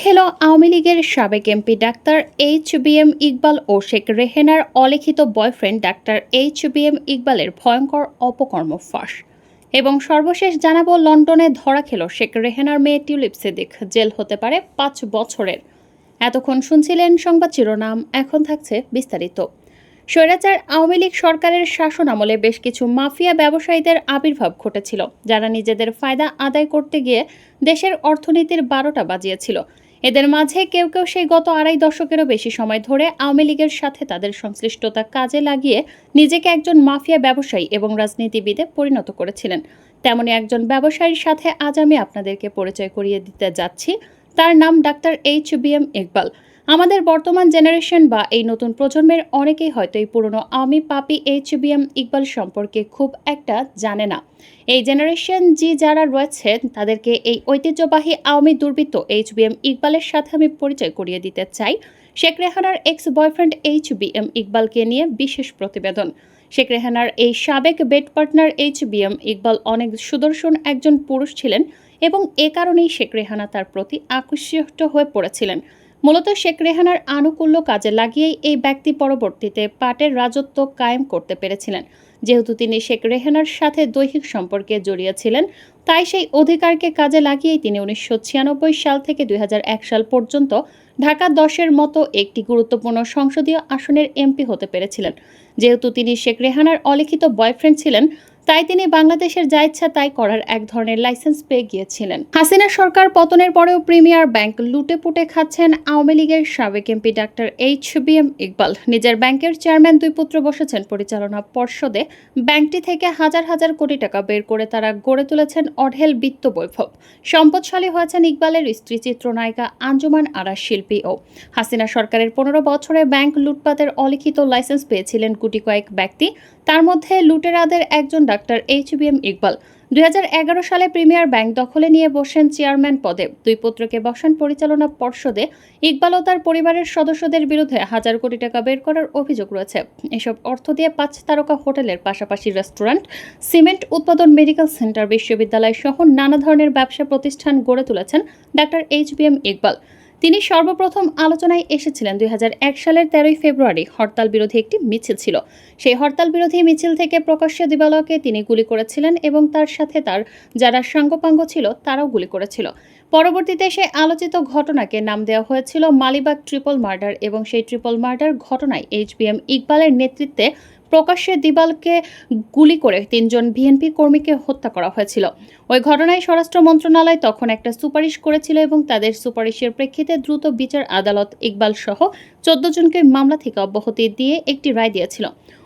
খেল আওয়ামী লীগের সাবেক MP doctor H B M Iqbal ও শেখ রেহেনার অলিখিত boyfriend doctor H B M ইকবালের ভয়ঙ্কর অপকর্ম ফাঁস। এবং সর্বশেষ জানাব, লন্ডনে ধরা খেল শেখ রেহেনার মেয়ে টিউলিপ সিদ্দিক। জেল হতে পারে পাঁচ বছরের। এতক্ষণ শুনছিলেন সংবাদ শিরোনাম, এখন থাকছে বিস্তারিত। স্বৈরাচার আওয়ামী লীগ সরকারের শাসন আমলে বেশ কিছু মাফিয়া ব্যবসায়ীদের আবির্ভাব ঘটেছিল, যারা নিজেদের ফায়দা আদায় করতে গিয়ে দেশের অর্থনীতির বারোটা বাজিয়েছিল। এদের মাঝে কেউ কেউ সেই গত আড়াই দশকেরও বেশি সময় ধরে আওয়ামী লীগের সাথে তাদের সংশ্লিষ্টতা কাজে লাগিয়ে নিজেকে একজন মাফিয়া ব্যবসায়ী এবং রাজনীতিবিদে পরিণত করেছিলেন। তেমনই একজন ব্যবসায়ীর সাথে আজ আমি আপনাদেরকে পরিচয় করিয়ে দিতে যাচ্ছি। তার নাম doctor H B M Iqbal. আমাদের বর্তমান জেনারেশন বা এই নতুন প্রজন্মের অনেকেই হয়তো এই পুরনো আমি পাপি এইচ বি এম ইকবাল সম্পর্কে খুব একটা জানে না। এই জেনারেশন জি যারা রয়েছে, তাদেরকে এই ঐতিহ্যবাহী আওয়ামী দুর্বৃত্ত এইচ বি এম ইকবালের সাথে আমি পরিচয় করিয়ে দিতে চাই। Sheikh রেহানার ex boyfriend H B M ইকবালকে নিয়ে বিশেষ প্রতিবেদন। শেখ রেহানার এই সাবেক bed partner H B M Iqbal অনেক সুদর্শন একজন পুরুষ ছিলেন এবং এ কারণেই শেখ রেহানা তার প্রতি আকর্ষিত হয়ে পড়েছিলেন। মূলত শেখ রেহানার আনুকূল্য কাজে লাগিয়েই এই ব্যক্তি পরবর্তীতে পাটের রাজত্ব কায়েম করতে পেরেছিলেন। যেহেতু তিনি শেখ রেহানার সাথে দৈহিক সম্পর্কে জড়িয়েছিলেন তাই সেই অধিকারকে কাজে লাগিয়েই তিনি উনিশশো ছিয়ানব্বই সাল থেকে দুই হাজার এক সাল পর্যন্ত ঢাকা দশের মতো একটি গুরুত্বপূর্ণ সংসদীয় আসনের এমপি হতে পেরেছিলেন। যেহেতু তিনি শেখ রেহানার অলিখিত বয়ফ্রেন্ড ছিলেন তাই তিনি বাংলাদেশের যা ইচ্ছা তাই করার এক ধরনের লাইসেন্স পেয়ে গিয়েছিলেন। হাসিনা সরকার পতনের পরেও প্রিমিয়ার ব্যাংক লুটে পুটে খাচ্ছেন আওয়ামী লীগের সাবেক MP doctor H B M Iqbal. নিজের ব্যাংকের চেয়ারম্যান দুই পুত্র বসেছেন পরিচালনা পর্ষদে। ব্যাংকটি থেকে হাজার হাজার কোটি টাকা বের করে তারা গড়ে তুলেছেন অঢেল বিত্ত বৈভব। সম্পদশালী হয়েছেন ইকবালের স্ত্রী চিত্রনায়িকা আঞ্জুমান আরা শিল্পী ও। হাসিনা সরকারের পনেরো বছরে ব্যাংক লুটপাতের অলিখিত লাইসেন্স পেয়েছিলেন গুটি কয়েক ব্যক্তি। তার মধ্যে লুটেরাদের একজন doctor H B M Iqbal. দুই হাজার এগারো সালে প্রিমিয়ার ব্যাংক দখলে নিয়ে বসেন চেয়ারম্যান পদে। দুই পুত্রকে বসান পরিচালনা পর্ষদে। ইকবাল ও তার পরিবারের সদস্যদের বিরুদ্ধে হাজার কোটি টাকা বের করার অভিযোগ রয়েছে। এসব অর্থ দিয়ে পাঁচ তারকা হোটেলের পাশাপাশি রেস্টুরেন্ট, সিমেন্ট উৎপাদন মেডিকেল সেন্টার, বিশ্ববিদ্যালয় সহ নানা ধরনের ব্যবসা প্রতিষ্ঠান গড়ে তুলেছেন doctor H B M Iqbal. তিনি সর্বপ্রথম আলোচনায় এসেছিলেন। দুই হাজার এক সালের তেরোই ফেব্রুয়ারি হরতাল বিরোধী একটি মিছিল ছিল। সেই হরতাল বিরোধী মিছিল থেকে প্রকাশ্য দিবালকে তিনি গুলি করেছিলেন এবং তার সাথে তার যারা সাঙ্গপাঙ্গ ছিল, তারাও গুলি করেছিল। পরবর্তীতে সে আলোচিত ঘটনাকে নাম দেওয়া হয়েছিল মালিবাগ ট্রিপল মার্ডার এবং সেই ট্রিপল মার্ডার ঘটনায় এইচ বি এম ইকবালের নেতৃত্বে প্রকাশ্যে দিবালকে গুলি করে তিনজন বিএনপি কর্মীকে হত্যা করা হয়েছিল। ওই ঘটনায় স্বরাষ্ট্র মন্ত্রণালয় তখন একটা সুপারিশ করেছিল এবং তাদের সুপারিশের প্রেক্ষিতে দ্রুত বিচার আদালত ইকবাল সহ চোদ্দ জনকে মামলা থেকে অব্যাহতি দিয়ে একটি রায় দিয়েছিল।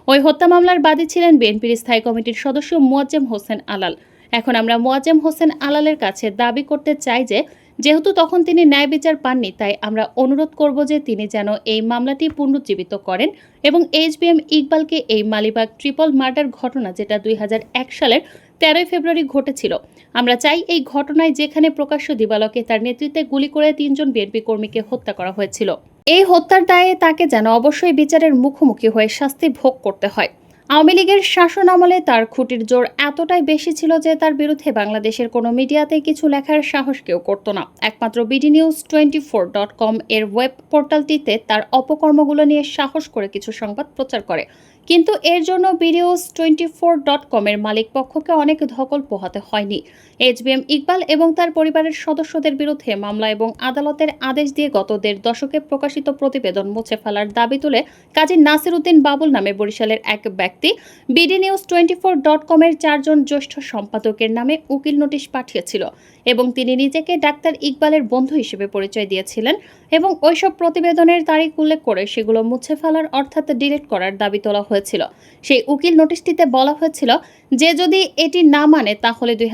ওই হত্যা মামলার বাদী ছিলেন বিএনপির স্থায়ী কমিটির সদস্য মোয়াজ্জেম হোসেন আলাল। এখন আমরা মোয়াজ্জেম হোসেন আলালের কাছে দাবি করতে চাই যে যেহেতু তখন তিনি ন্যায় বিচার পাননি, তাই আমরা অনুরোধ করব যে তিনি যেন এই মামলাটি পুনরুজ্জীবিত করেন এবং এইচবিএম ইকবালকে এই মালিবাগ ট্রিপল মার্ডার ঘটনা, যেটা দুই হাজার এক সালের তেরোই ফেব্রুয়ারি ঘটেছিল, আমরা চাই এই ঘটনায় যেখানে প্রকাশ্য দিবালকে তার নেতৃত্বে গুলি করে তিনজন বিএনপি কর্মীকে হত্যা করা হয়েছিল। এই হত্যার দায়ে তাকে যেন অবশ্যই বিচারের মুখোমুখি হয়ে শাস্তি ভোগ করতে হয়। আওয়ামী লীগের শাসন আমলে তার খুঁটির জোর এতটাই বেশি ছিল যে তার বিরুদ্ধে বাংলাদেশের কোনো মিডিয়াতে কিছু লেখার সাহস কেউ করত না। একমাত্র BD news twenty four dot com এর ওয়েব পোর্টালটিতে তার অপকর্মগুলো নিয়ে সাহস করে কিছু সংবাদ প্রচার করে। কিন্তু এর জন্য বিডিওস টোয়েন্টি ফোর ডট কমের মালিক পক্ষকে অনেক ধকল পোহাতে হয়নি। এইচবিএম ইকবাল এবং তার পরিবারের সদস্যদের বিরুদ্ধে মামলা এবং আদালতের আদেশ দিয়ে গত দেড় দশকে প্রকাশিত প্রতিবেদন মুছে ফেলার দাবি তুলে কাজী নাসির উদ্দিন বাবুল নামে বরিশালের এক ব্যক্তি BD news twenty four dot কমের চারজন জ্যেষ্ঠ সম্পাদকের নামে উকিল নোটিশ পাঠিয়েছিল এবং তিনি নিজেকে ডাক্তার ইকবালের বন্ধু হিসেবে পরিচয় দিয়েছিলেন এবং ওইসব প্রতিবেদনের তারিখ উল্লেখ করে সেগুলো মুছে ফেলার অর্থাৎ ডিলিট করার দাবি তোলা হয়েছিল। সেই উকিল নোটিশটিতে বলা হয়েছিল যে, যদি এটি না মানে তাহলে দুই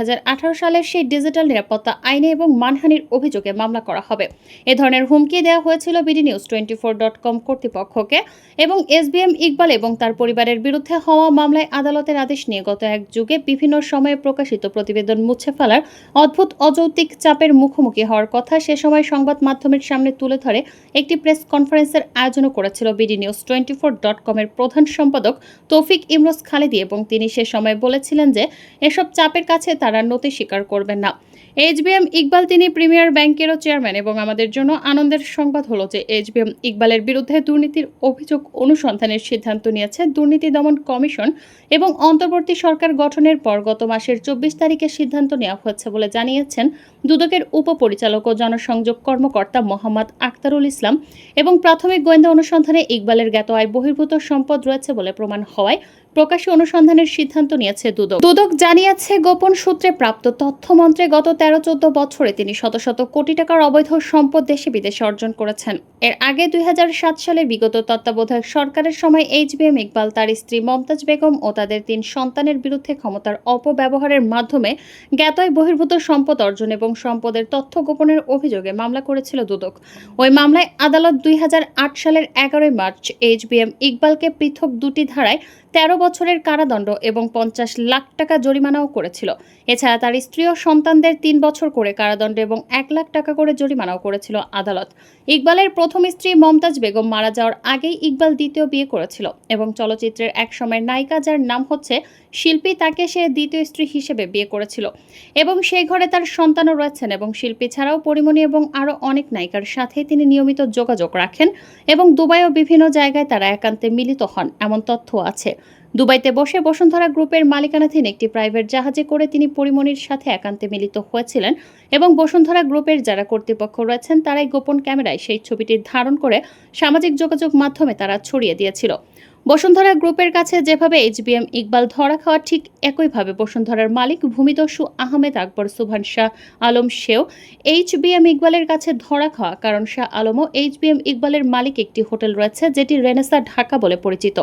সালের সেই ডিজিটাল নিরাপত্তা আইনে এবং মানহানির অভিযোগে মামলা করা হবে। এ ধরনের হুমকি দেওয়া হয়েছিল BD news twenty four dot com কর্তৃপক্ষকে এবং এসবিএম ইকবাল এবং তার পরিবারের বিরুদ্ধে হওয়া মামলায় আদালতের আদেশ নিয়ে গত এক যুগে বিভিন্ন সময়ে প্রকাশিত প্রতিবেদন মুছে ফেলার অদ্ভুত অযৌক্তিক চাপের মুখোমুখি হওয়ার কথা সে সময় সংবাদ মাধ্যমের সামনে তুলে ধরে একটি প্রেস কনফারেন্সের আয়োজনও করেছিল BD news twenty four dot কমের প্রধান সম্পাদক সম্পাদক তৌফিক ইমরোজ খালেদি এবং তিনি সে সময় বলেছিলেন যে, এসব চাপের কাছে তারা নতি স্বীকার করবেন না। এইচবিএম ইকবাল তিনি প্রিমিয়ার ব্যাংকেরও চেয়ারম্যান এবং আমাদের জন্য আনন্দের সংবাদ হলো যে, এইচবিএম ইকবালের বিরুদ্ধে দুর্নীতির অভিযোগ অনুসন্ধানের সিদ্ধান্ত নিয়েছে দুর্নীতি দমন কমিশন এবং অন্তর্বর্তী সরকার গঠনের পর গত মাসের চব্বিশ তারিখে সিদ্ধান্ত নেওয়া হয়েছে বলে জানিয়েছেন দুদকের উপপরিচালক ও জনসংযোগ কর্মকর্তা মোহাম্মদ আক্তারুল ইসলাম এবং প্রাথমিক গোয়েন্দা অনুসন্ধানে ইকবালের জ্ঞাত আয় বহির্ভূত সম্পদ রয়েছে বলে প্রমাণ হওয়ায় প্রকাশ্যে অনুসন্ধানের সিদ্ধান্ত নিয়েছে দুদক। দুদক জানিয়েছে, গোপন সূত্রে প্রাপ্ত তথ্য মন্ত্রে গত তেরো চোদ্দ বছরে তিনি শত শত কোটি টাকার অবৈধ সম্পদ দেশে বিদেশে অর্জন করেছেন। এর আগে দুই হাজার সাত সালে বিগত তত্ত্বাবধায়ক সরকারের সময় এইচবিএম ইকবাল, তার স্ত্রী মমতাজ বেগম ও তাদের তিন সন্তানের বিরুদ্ধে ক্ষমতার অপব্যবহারের মাধ্যমে জ্ঞাতই বহির্ভূত সম্পদ অর্জন এবং সম্পদের তথ্য গোপনের অভিযোগে মামলা করেছিল দুদক। ওই মামলায় আদালত দুই হাজার আট সালের এগারোই মার্চ এইচবিএম ইকবালকে পৃথক দুটি ধারায় তেরো বছরের কারাদণ্ড এবং পঞ্চাশ লাখ টাকা জরিমানাও করেছিল। এছাড়া তার স্ত্রী ও সন্তানদের তিন বছর করে কারাদণ্ড এবং এক লাখ টাকা করে জরিমানাও করেছিল আদালত। ইকবালের প্রথম স্ত্রী মমতাজ বেগম মারা যাওয়ার আগেই ইকবাল দ্বিতীয় বিয়ে করেছিল এবং চলচ্চিত্রের এক সময়ের নায়িকা যার নাম হচ্ছে শিল্পী, তাকে সে দ্বিতীয় স্ত্রী হিসেবে বিয়ে করেছিল। এবং সেই ঘরে তার সন্তানও রয়েছেন এবং শিল্পী ছাড়াও পরিমণি এবং আরও অনেক নায়িকার সাথে তিনি নিয়মিত যোগাযোগ রাখেন এবং দুবাইও বিভিন্ন জায়গায় তারা একান্তে মিলিত হন, এমন তথ্য আছে। দুবাইতে বসে বসুন্ধরা গ্রুপের মালিকানাধীন একটি প্রাইভেট জাহাজে করে তিনি পরিমণির সাথে একান্তে মিলিত হয়েছিলেন এবং বসুন্ধরা গ্রুপের যারা কর্তৃপক্ষ রয়েছেন তারাই গোপন ক্যামেরায় সেই ছবিটি ধারণ করে সামাজিক যোগাযোগ মাধ্যমে তারা ছড়িয়ে দিয়েছিল। বসুন্ধরা গ্রুপের কাছে যেভাবে এইচবিএম ইকবাল ধরা খাওয়া, ঠিক একইভাবে বসুন্ধরার মালিক ভূমিদস্যু আহমেদ আকবর, সুভান শাহ আলম সেও এইচবিএম ইকবালের কাছে ধরা খাওয়া, কারণ শাহ আলমও এইচবিএম ইকবালের মালিক একটি হোটেল রয়েছে, যেটি রেনেসা ঢাকা বলে পরিচিত।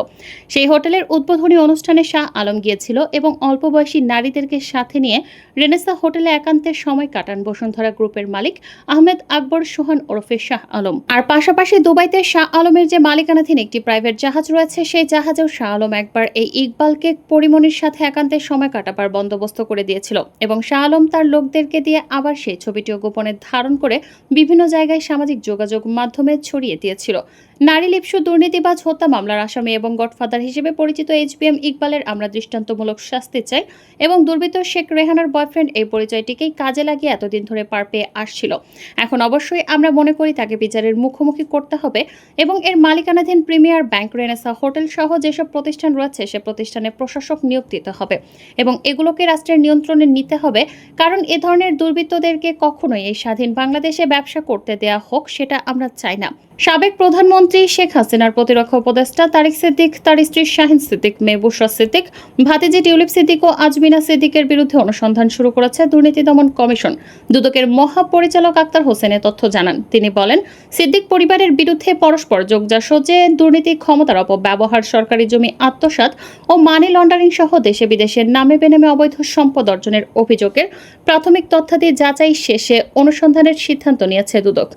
সেই হোটেলের উদ্বোধনী অনুষ্ঠানে শাহ আলম গিয়েছিল এবং অল্প বয়সী নারীদেরকে সাথে নিয়ে রেনেসা হোটেলে একান্তের সময় কাটান বসুন্ধরা গ্রুপের মালিক আহমেদ আকবর, সোহান ওরফে শাহ আলম। আর পাশাপাশি দুবাইতে শাহ আলমের যে মালিকানাধীন একটি প্রাইভেট জাহাজ রয়েছে সেই জাহাজেও শাহ আলম একবার এই ইকবালকে পরিমণির সাথে একান্তে সময় কাটাবার বন্দোবস্ত করে দিয়েছিল এবং শাহ আলম তার লোকদেরকে দিয়ে আবার সেই ছবিটিও গোপনে ধারণ করে বিভিন্ন জায়গায় সামাজিক যোগাযোগ মাধ্যমে ছড়িয়ে দিয়েছিল। নারী লিপসু দুর্নীতিবাজ হত্যা মামলার আসামি এবং গডফাদার হিসেবে পরিচিত এইচবিএম ইকবালের আমরা দৃষ্টান্তমূলক শাস্তি চাই এবং দুর্বৃত্ত শেখ রেহানার বয়ফ্রেন্ড এই পরিচয়টিকেই কাজে লাগিয়ে এতদিন ধরে পার পেয়ে আসছিল। এখন অবশ্যই আমরা মনে করি তাকে বিচারের মুখোমুখি করতে হবে এবং এর মালিকানাধীন প্রিমিয়ার ব্যাংক রেনেসা হোটেল সহ যেসব প্রতিষ্ঠান রয়েছে সে প্রতিষ্ঠানে প্রশাসক নিয়োগ দিতে হবে এবং এগুলোকে রাষ্ট্রের নিয়ন্ত্রণে নিতে হবে কারণ এ ধরনের দুর্বৃত্তদেরকে কখনোই এই স্বাধীন বাংলাদেশে ব্যবসা করতে দেয়া হোক সেটা আমরা চাই না। সাবেক প্রধানমন্ত্রী শেখ হাসিনার প্রতিরক্ষা উপদেষ্টা তারিক সিদ্দিক তার স্ত্রী শাহিন সিদ্দিক মেবুশরা সিদ্দিক, ভাতিজি টিউলিপ সিদ্দিক ও আজমিনা সিদ্দিকের বিরুদ্ধে অনুসন্ধান শুরু করেছে দুর্নীতি দমন কমিশন। দুদকের মহাপরিচালক আক্তার হোসেনে তথ্য জানান। তিনি বলেন, সিদ্দিক পরিবারের বিরুদ্ধে পরস্পর যোগজা যোগজাসজে দুর্নীতি ক্ষমতার অপব্যবহার, সরকারি জমি আত্মসাৎ ও মানি লন্ডারিং সহ দেশে বিদেশের নামে বেনামে অবৈধ সম্পদ অর্জনের অভিযোগের প্রাথমিক তথ্যাদি যাচাই শেষে অনুসন্ধানের সিদ্ধান্ত নিয়েছে দুদক।